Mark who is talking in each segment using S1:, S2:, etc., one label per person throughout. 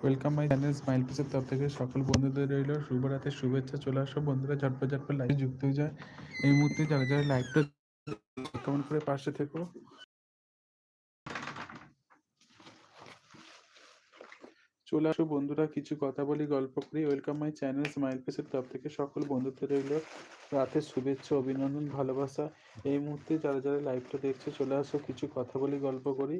S1: Welcome my channel smile পিসের তরফ থেকে সকল বন্ধুদের রইল শুভ রাতের শুভেচ্ছা, চলে আসো। বন্ধুরা, ঝটপট ঝটপট লাইভে যুক্ত হয়ে যায়। এই মুহূর্তে যারা যারা লাইভটা কমেন্ট করে পাশে থেকো। চলে আসো বন্ধুরা, কিছু কথা বলি, গল্প করি। ওয়েলকাম মাই চ্যানেল স্মাইল পিসের তরফ থেকে সকল বন্ধুদের রইল রাতের শুভেচ্ছা, অভিনন্দন, ভালোবাসা। এই মুহূর্তে যারা যারা লাইভটা দেখছে, চলে আসো, কিছু কথা বলি, গল্প করি।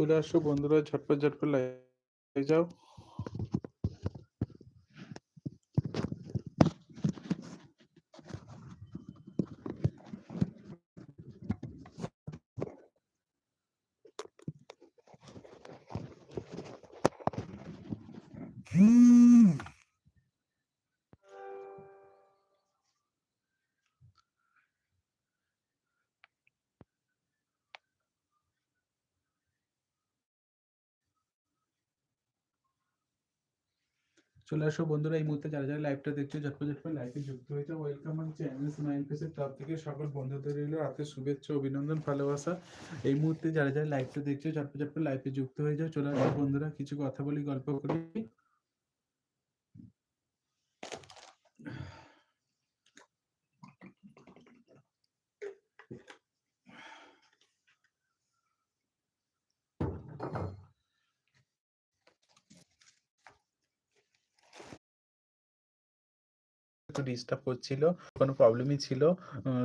S1: চলে আসো বন্ধুরা ঝটপট ঝটপট লাইভে যাও। চলে আসো বন্ধুরা, এই মুহূর্তে যারা যারা লাইভটা দেখছ, ঝটপট ঝটপট লাইভে যুক্ত হয়েছে ওয়েলকাম অন চ্যানেল নাইন ফেসের তরফ থেকে সকল বন্ধুদের রইল রাতের শুভেচ্ছা, অভিনন্দন, ভালোবাসা। এই মুহূর্তে যারা যারা লাইভটা দেখছ, ঝটপট ঝটপট লাইভে যুক্ত হয়ে যাও। চলে আসো বন্ধুরা, কিছু কথা বলি, গল্প করি। একটু ডিস্টার্ব করছিল, কোনো প্রবলেমই ছিল।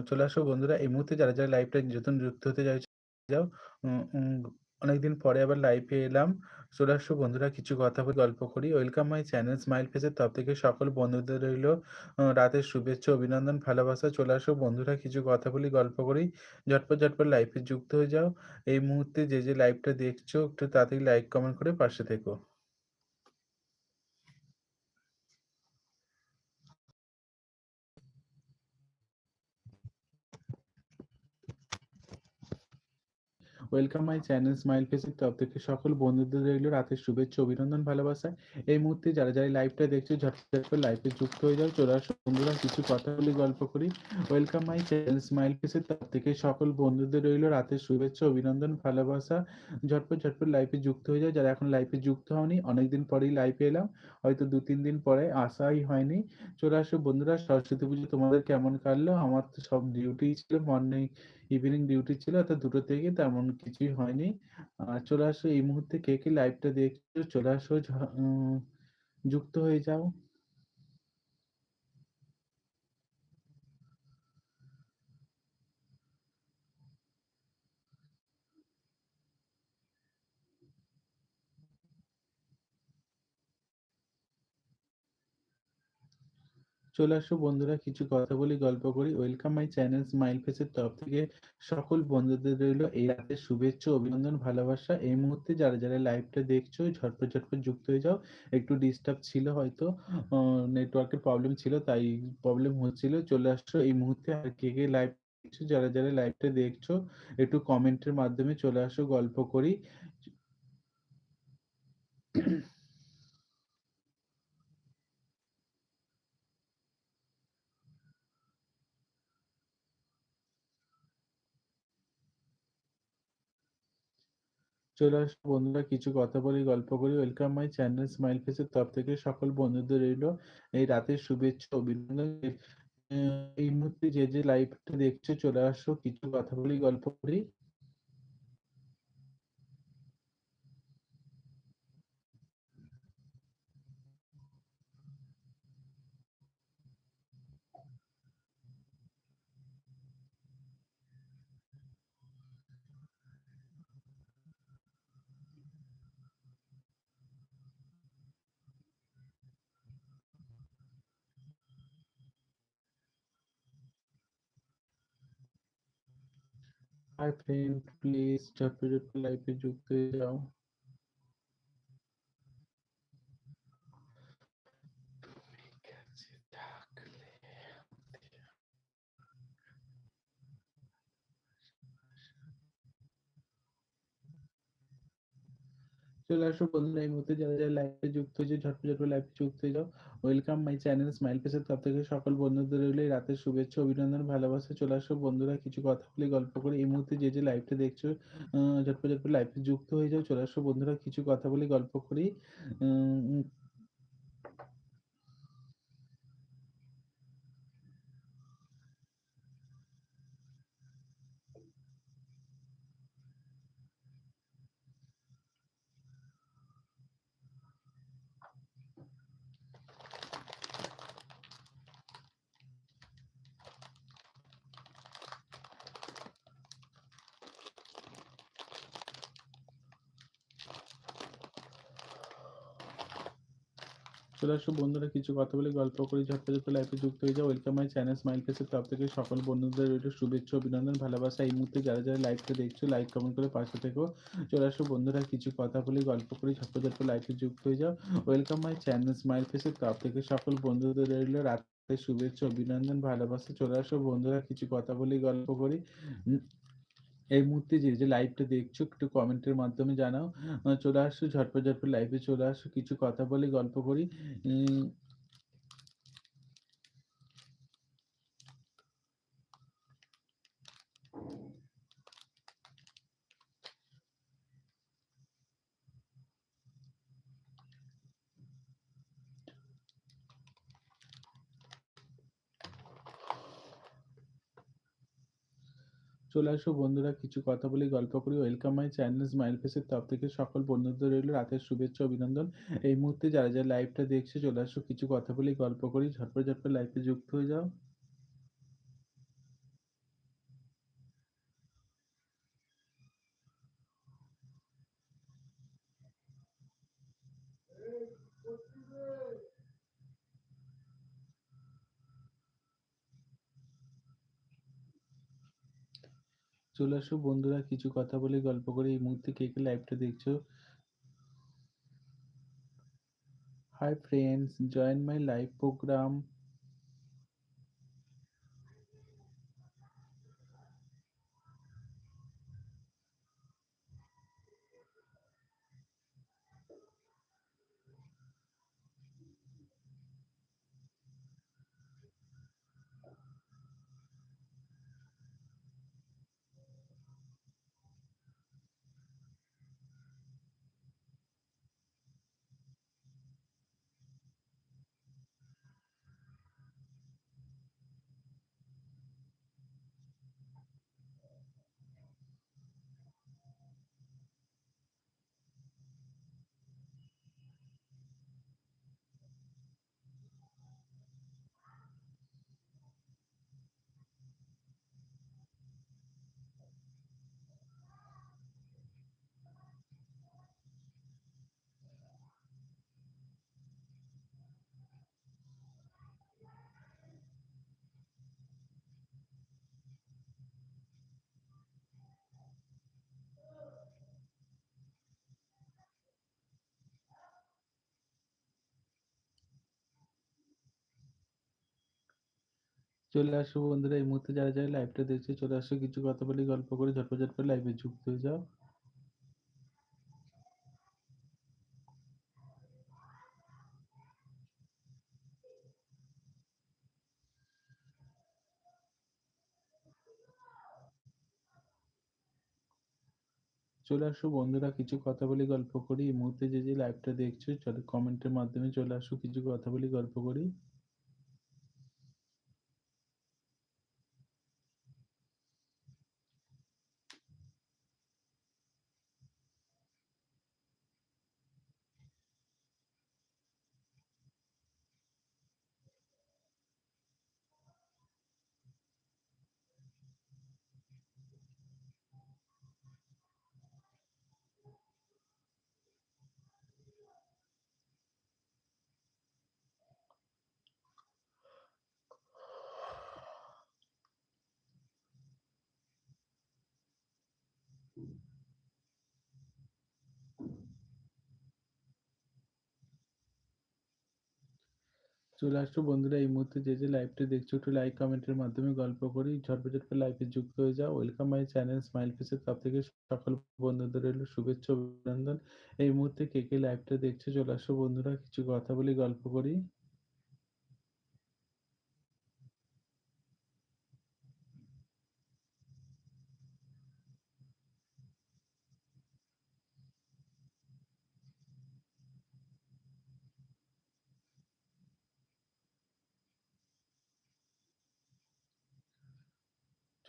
S1: চলে আসো বন্ধুরা, এই মুহূর্তে যারা যারা লাইভটা নতুন যুক্ত হতে যাও। যাও অনেকদিন পরে আবার লাইভে এলাম। চলে আসো বন্ধুরা, কিছু কথা বলে গল্প করি। ওয়েলকাম মাই চ্যানেল স্মাইল ফেসের তরফ থেকে সকল বন্ধুদের রইল। রাতের শুভেচ্ছা, অভিনন্দন, ভালোবাসা। চলে আসো বন্ধুরা, কিছু কথা বলি গল্প করি। ঝটপট ঝটপট লাইভে যুক্ত হয়ে যাও। এই মুহূর্তে যে যে লাইভটা দেখছ, একটু তাড়াতাড়ি লাইক কমেন্ট করে পাশে থেকো। ওয়েলকাম মাই চ্যানেল স্মাইল ফেসের তরফ থেকে সকল বন্ধুদের রইল রাতের শুভেচ্ছা, অভিনন্দন, ভালোবাসা। এই মুহূর্তে যারা যারা লাইভটা দেখছ, ঝটপট করে লাইভে যুক্ত হয়ে যাও, চলে আসো বন্ধুরা, কিছু কথা বলি গল্প করি। ওয়েলকাম মাই চ্যানেল স্মাইল ফেসের তরফ থেকে সকল বন্ধুদের রইল রাতের শুভেচ্ছা, অভিনন্দন, ভালোবাসা। ঝটপট ঝটপট লাইভে যুক্ত হয়ে যাও। যারা এখন লাইভে যুক্ত হওনি, অনেকদিন পরেই লাইভে এলাম। হয়তো দু, তিন দিন পরে আসাই হয়নি। চলে আসো বন্ধুরা, সরস্বতী পুজো তোমাদের কেমন কাটলো? আমার তো সব ডিউটি ছিল মর্নিং ইভিনিং ডিউটি ছিল, অর্থাৎ দুটো থেকে তেমন কিছুই হয়নি। চলে আসো, এই মুহূর্তে কে কে লাইভটা দেখছ, চলে আসো যুক্ত হয়ে যাও। চলে আসো বন্ধুরা, কিছু কথা বলি, গল্প করি। ওয়েলকাম মাই চ্যানেল স্মাইল ফেসের তরফ থেকে সকল বন্ধুদের রইল এই রাতের শুভেচ্ছা, অভিনন্দন, ভালোবাসা। এই মুহূর্তে যারা যারা লাইভটা দেখছ, ঝটপট ঝটপট যুক্ত হয়ে যাও। একটু ডিস্টার্ব ছিল হয়তো নেটওয়ার্কের প্রবলেম ছিল, তাই প্রবলেম হচ্ছিল। চলে আসছো এই মুহূর্তে আর কে কে লাইভ যারা যারা লাইভটা দেখছ, একটু কমেন্টের মাধ্যমে চলে আসো, গল্প করি। চলে আসো বন্ধুরা, কিছু কথা বলি, গল্প করি ওয়েলকাম মাই চ্যানেল স্মাইল ফেসের তরফ থেকে সকল বন্ধুদের রইল এই রাতের শুভেচ্ছা, অভিনন্দন। এই মুহূর্তে যে যে লাইভটা দেখছ, চলে আসো, কিছু কথা বলি, গল্প করি হাই ফ্রেন্ড প্লিজ ঝটপট ঝটপট লাইভে যুক্ত হয়ে যাও চলে আসো বন্ধুরা এই মুহূর্তে যারা যারা লাইভে যুক্ত হয়েছে, ঝটপট ঝটপট লাইভে যুক্ত হয়ে যাও। ওয়েলকাম মাই চ্যানেল স্মাইল পেসের তরফ থেকে সকল বন্ধুদের রইল রাতের শুভেচ্ছা, অভিনন্দন, ভালোবাসা, চলে আসো বন্ধুরা, কিছু কথা বলে, গল্প করে। এই মুহূর্তে যে যে লাইভটা দেখছ ঝটপট ঝটপট লাইভে যুক্ত হয়ে যাও, চলে আসো বন্ধুরা, কিছু কথা বলে, গল্প করি। আসো বন্ধুরা কিছু কথা বলে গল্প করি, ঝটপট ঝটপট লাইভে যুক্ত হয়ে যাও। ওয়েলকাম মাই চ্যানেল স্মাইল ফেসের তরফ থেকে সকল বন্ধুদের রইল শুভেচ্ছা, অভিনন্দন, ভালোবাসা। এই মুহূর্তে যারা যারা লাইভটা দেখছ লাইক কমেন্ট করে পাশে থেকো। চলে আসো বন্ধুরা, কিছু কথা বলে গল্প করি, ঝটপট ঝটপট লাইফে যুক্ত হয়ে যাও। ওয়েলকাম মাই চ্যানেল স্মাইল ফেসের তরফ থেকে সকল বন্ধুদের রইল রাতে শুভেচ্ছা, অভিনন্দন, ভালোবাসা। চলে আসো বন্ধুরা, কিছু কথা বলি গল্প করি। এই মুহূর্তে যে যে লাইভটা দেখছ, একটু কমেন্টের মাধ্যমে জানাও। চলে আসো, ঝটপট ঝটপট লাইভে চলে আসো, কিছু কথা বলি গল্প করি। চলে আসো বন্ধুরা, কিছু কথা বলি, গল্প করি। ওয়েলকাম মাই চ্যানেল স্মাইল ফেসের তরফ থেকে সকল বন্ধুদের রইল রাতের শুভেচ্ছা, অভিনন্দন। এই মুহূর্তে যারা যারা লাইভটা দেখছে, চলে আসো, কিছু কথা বলি, গল্প করি, ঝটপট ঝটপট লাইভে যুক্ত হয়ে যাও। চলে আসো। বন্ধুরা, কিছু কথা বলে গল্প করে এই মুহূর্তে কে কে লাইভটা দেখছ? Hi friends join my live program চলে আসো বন্ধুরা, এই মুহূর্তে যারা যারা লাইভটা দেখছে, চলে আসো, কিছু কথা বলি, গল্প করি, ঝটপট ঝটপট লাইভে যুক্ত হয়ে যাও। চলে আসো বন্ধুরা, কিছু কথা বলি, গল্প করি, এই মুহূর্তে যে যে লাইভটা দেখছ, চলো কমেন্টের মাধ্যমে চলে আসো, কিছু কথা বলি, গল্প করি। চলে আসছো বন্ধুরা এই মুহূর্তে যে, যে লাইভটি দেখছ একটু লাইক কমেন্টের মাধ্যমে গল্প করি। ঝটপট করে লাইভে যুক্ত হয়ে যাও। ওয়েলকাম মাই চ্যানেল স্মাইল ফেসের তরফ থেকে সকল বন্ধুদের রইল শুভেচ্ছা অভিনন্দন। এই মুহূর্তে কে, কে লাইভটা দেখছ চলে আসো বন্ধুরা কিছু কথা বলি, গল্প করি।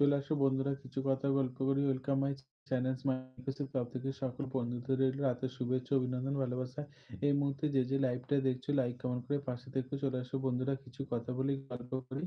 S1: চলে আসো বন্ধুরা কিছু কথা গল্প করি। Welcome my channel Microsoft club থেকে সকল বন্ধুদের রইল রাতের শুভেচ্ছা, অভিনন্দন, ভালোবাসা। এই মুহূর্তে যে, যে লাইভটা দেখছ লাইক কমেন্ট করে পাশে দেখো চলে আসো বন্ধুরা কিছু কথা বলি, গল্প করি।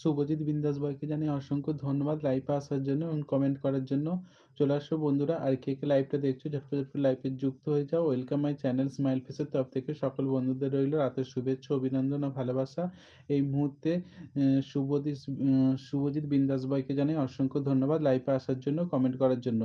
S1: শুভজিৎ বিন্দাস বয়কে জানাই অসংখ্য ধন্যবাদ লাইভে আসার জন্য এবং কমেন্ট করার জন্য। চলে আসো বন্ধুরা, আর কে কে লাইভটা দেখছ, ঝটপট ঝটপট লাইভে যুক্ত হয়ে যাও। ওয়েলকাম মাই চ্যানেল স্মাইল ফেসের তরফ থেকে সকল বন্ধুদের রইল রাতের শুভেচ্ছা, অভিনন্দন ও ভালোবাসা। এই মুহূর্তে শুভজিৎ শুভজিৎ বিন্দাস বয়কে জানাই অসংখ্য ধন্যবাদ লাইভে আসার জন্য কমেন্ট করার জন্য।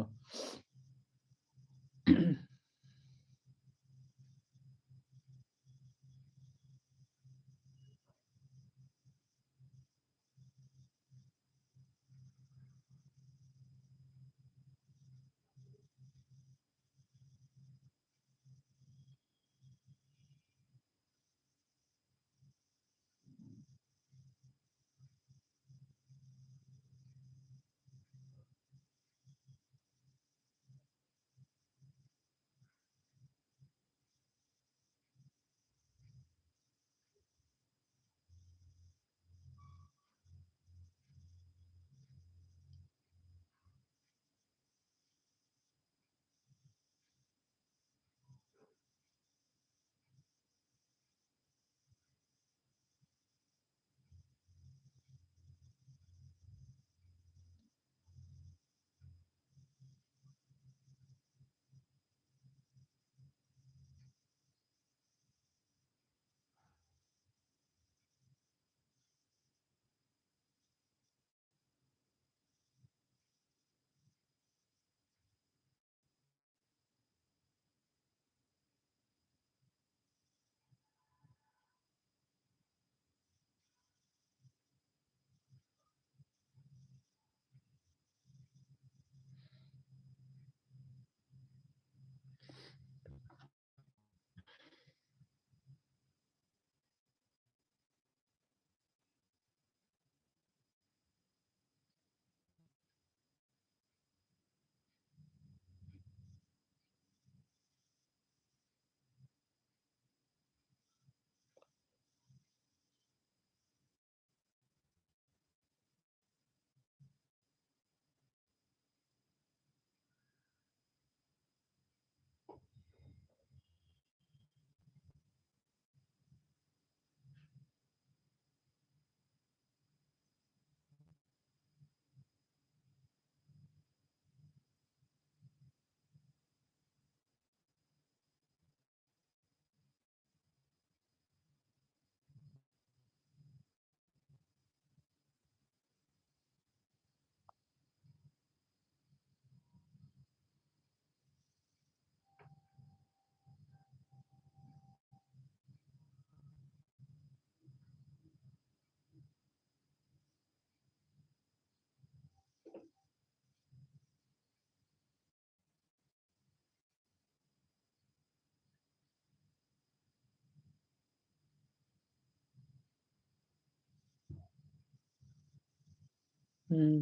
S1: হুম।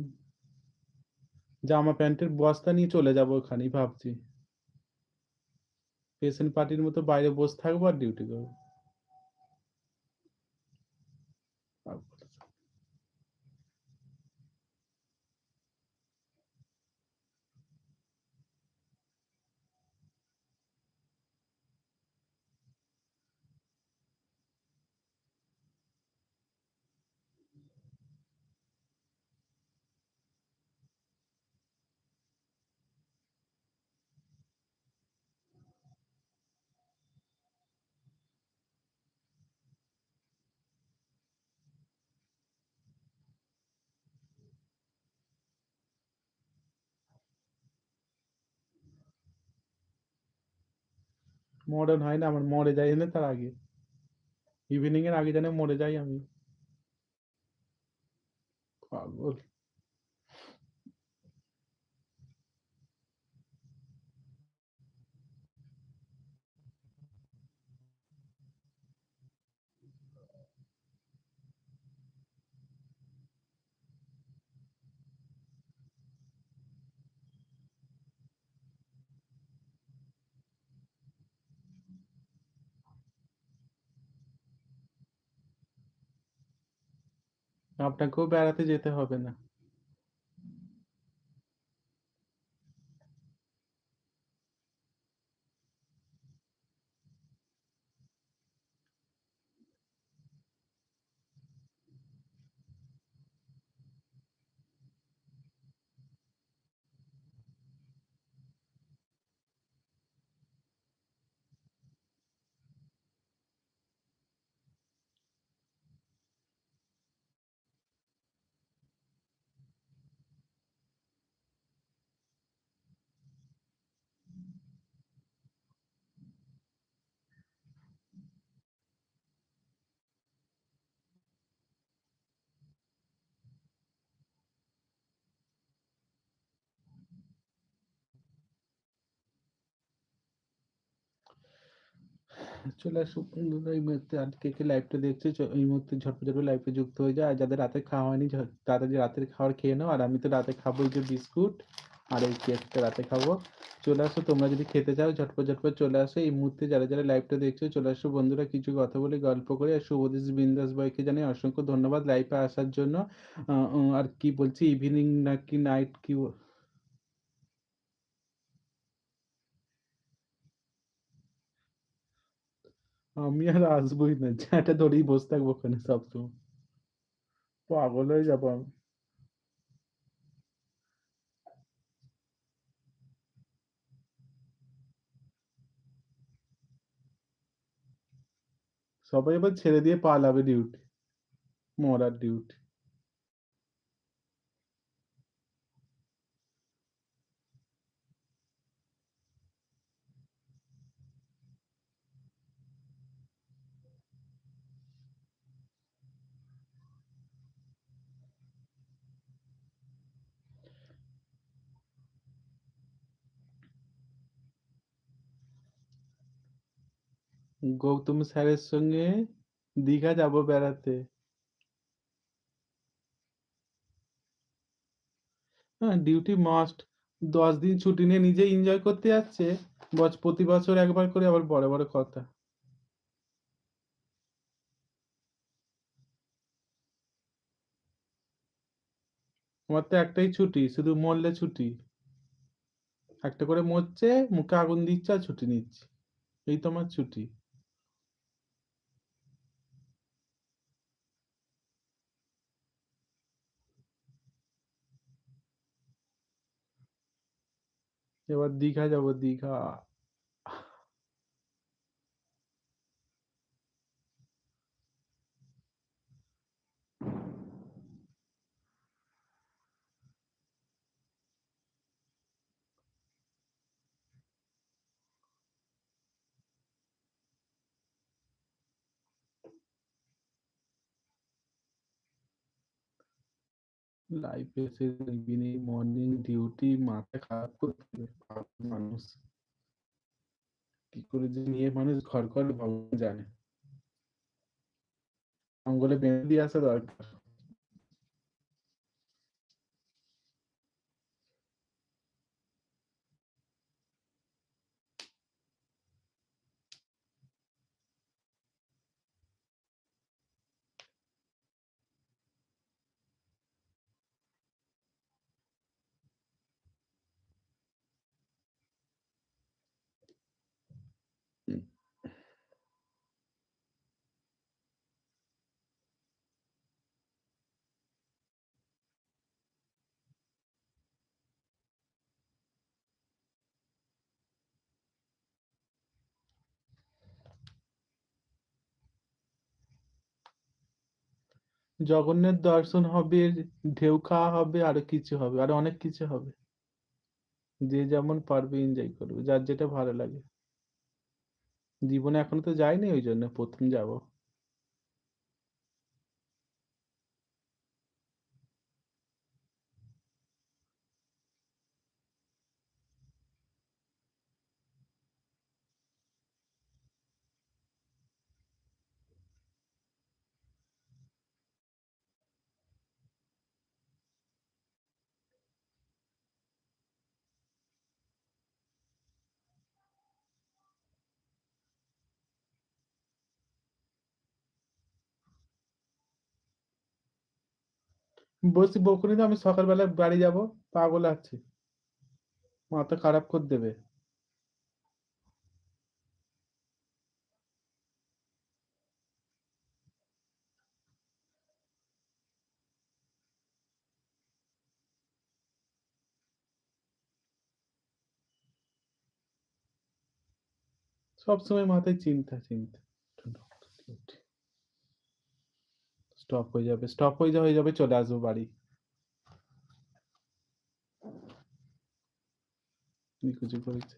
S1: জামা প্যান্টের বস্তা নিয়ে চলে যাব ওখানেই ভাবছি। পেশেন্ট পার্টির মতো বাইরে বসে থাকব আর ডিউটি করব। মডার্ন হয় না, আমার মরে যাই না তার আগে। ইভিনিং এর আগে যেন মরে যাই আমি। পাগল। আপনাকেও বেড়াতে যেতে হবে না। চলে আসুক বন্ধুরা এই মুহূর্তে আর কে, কে লাইভটা দেখছে এই মুহূর্তে ঝটপট, ঝটপট লাইভে যুক্ত হয়ে যায়। আর যাদের রাতে খাওয়া হয়নি তাড়াতাড়ি রাতের খাবার খেয়ে নাও। আর আমি তো রাতে খাব এই যে বিস্কুট আর এই কেকটা রাতে খাব। চলে আসো তোমরা যদি খেতে চাও ঝটপট, ঝটপট চলে আসো। এই মুহূর্তে যারা, যারা লাইভটা দেখছ চলে আসো বন্ধুরা কিছু কথা বলি, গল্প করি। আর শুভদীপ বিন্দাস ভাইকে জানাই অসংখ্য ধন্যবাদ লাইভে আসার জন্য। আর কি বলছি ইভিনিং নাকি নাইট কি আমি আর আসবোই না। চাটা ধরেই বসে থাকব ওখানে সবসময়। পাগল হয়ে যাব আমি। সবাই এবার ছেড়ে দিয়ে পালাবে ডিউটি। মরার ডিউটি। গৌতম স্যারের সঙ্গে দীঘা যাব বেড়াতে। হ্যাঁ, ডিউটি মাস্ট। ১০ দিন ছুটি নিয়ে নিজেই এনজয় করতে যাচ্ছে। বছ প্রতি বছর একবার করে আবার বড়, বড় কথা। আমার তো একটাই ছুটি, শুধু মরলে ছুটি। একটা করে মরছে, মুখে আগুন দিচ্ছে আর ছুটি নিচ্ছি। এই তো আমার ছুটি। এবার দীঘা যাব, দীঘা। লাইফে এসে ইভিনিং, মর্নিং ডিউটি মাথা খারাপ করে মানুষ। কি করে যে নিয়ে মানুষ ঘর করে ভগবান জানে। আঙ্গুলে বেঁধে দিয়ে আসা দরকার। জগন্নাথ দর্শন হবে, ঢেউ খাওয়া হবে, আরও কিছু হবে। আরও অনেক কিছু হবে। যে যেমন পারবে এনজয় করবে। যার যেটা ভালো লাগে। জীবনে এখনও তো যায়নি ওই জন্য প্রথম যাব। বলছি বকুনি আমি সকালবেলা বাড়ি যাব পাগল আছে। মাথা খারাপ করে দেবে। সবসময় মাথায় চিন্তা, চিন্তা। স্টপ হয়ে যাবে। স্টপ হয়ে যা হয়ে যাবে চলে আসব বাড়ি। নিকুচি করেছে।